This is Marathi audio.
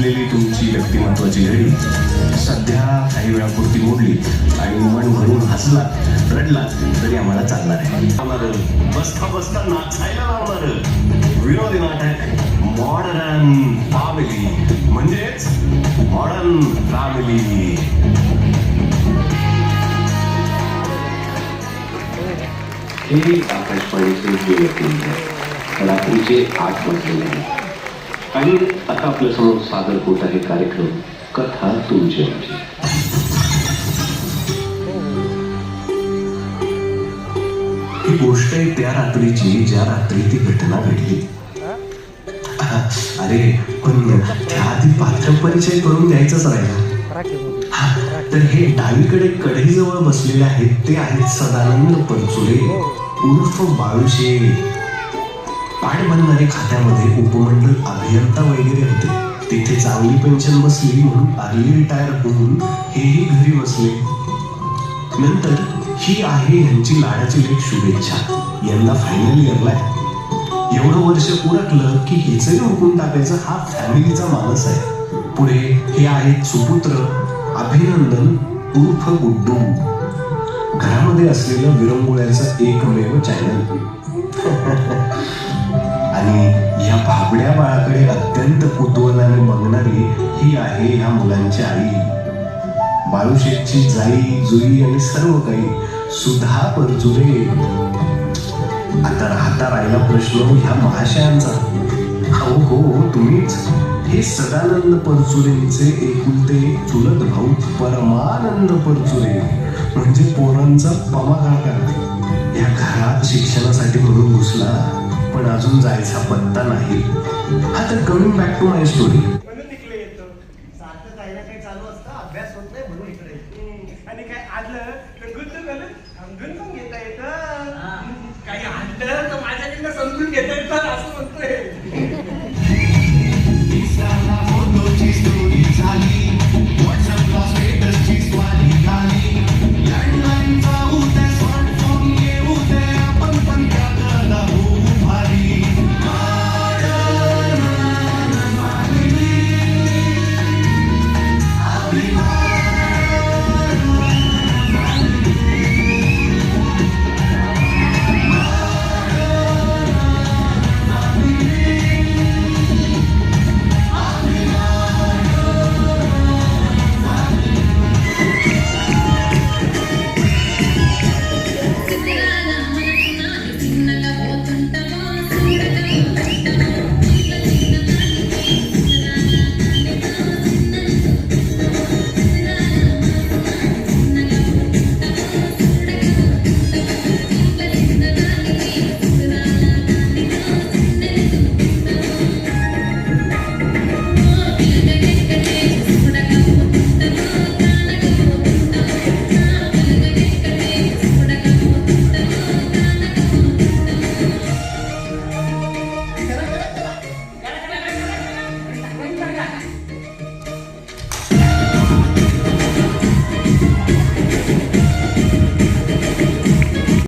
घातलेली तुमची व्यक्तिमत्वाची घडी सध्या काही वेळापुरती मोडली आणि मन भरून हसला रडला तरी आम्हाला चालणार आहे बसता बसता नाचायला लावणार. विनोदी नाटक मॉडर्न फॅमिली म्हणजेच मॉडर्न फॅमिली हे आकाशवाणीचे रात्रीचे आठ वाजलेले आहे. आणि आता आपल्यासमोर सादर होत आहे कार्यक्रम कथा तुमची. आमची ही गोष्ट आहे त्या रात्रीची ज्या रात्री ती घटना घडली. अरे पण त्याआधी पात्र परिचय करून द्यायचाच राहिला. हा, तर हे डावीकडे कढईजवळ बसलेले आहेत ते आहेत सदानंद परचुरे उर्फ बाळूशे. पाठ बनणारे खात्यामध्ये उपमंडल अभियंता वगैरे होते. तिथे चांगली पेन्शन बसली म्हणून अर्ली रिटायर होऊन हेही घरी बसले. नंतर ही आहे यांची लाडाची लेख शुभेच्छा. यांना फायनल इयरला आहे. एवढं वर्ष उरकलं की हिचंही हुकून टाकायचं हा फॅमिलीचा मानस आहे. पुढे हे आहेत सुपुत्र अभिनंदन उर्फ गुड्डू. घरामध्ये असलेलं विरंगुळ्याचं एकमेव चॅनल मुलाकडे अत्यंत कुतूहलाने बघणारी ही आहे ह्या मुलांची आई. बाळूशेठची जाई जुई आणि सर्व काही सुधा परचुरे आता राहता राहिला प्रश्न हो ह्या महाशयांचा. हो हो तुम्हीच. हे सदानंद परचुरेंचे एकुलते चुलत भाऊ परमानंद परचुरे. म्हणजे पोरांचा पमा काका. या घरात शिक्षणासाठी म्हणून घुसला पण अजून जायचा पत्ता नाही. हा तर coming back to my story म्हणून तिकडे येतो. सारखं काही ना काही चालू असतं अभ्यास होत नाही म्हणून इकडे. आणि काय आलं तर